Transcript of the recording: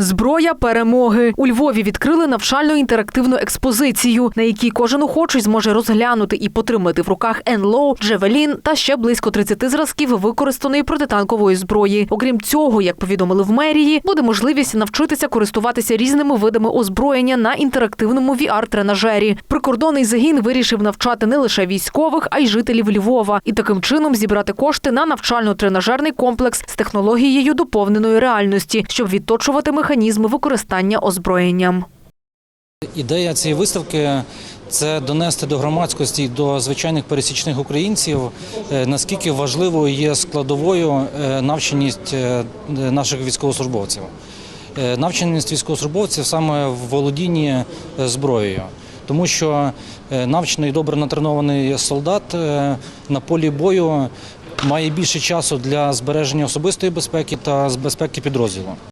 Зброя перемоги у Львові відкрили навчально інтерактивну експозицію, на якій кожен охочий зможе розглянути і потримати в руках НЛО, Джевелін та ще близько 30 зразків використаної протитанкової зброї. Окрім цього, як повідомили в мерії, буде можливість навчитися користуватися різними видами озброєння на інтерактивному VR-тренажері. Прикордонний загін вирішив навчати не лише військових, а й жителів Львова, і таким чином зібрати кошти на навчально-тренажерний комплекс з технологією доповненої реальності, щоб відточувати механізми використання озброєнням. Ідея цієї виставки це донести до громадськості до звичайних пересічних українців, е, наскільки важливою є складовою е, навченість е, наших військовослужбовців. Навченість військовослужбовців саме в володінні зброєю. Тому що навчений добре натренований солдат на полі бою має більше часу для збереження особистої безпеки та безпеки підрозділу.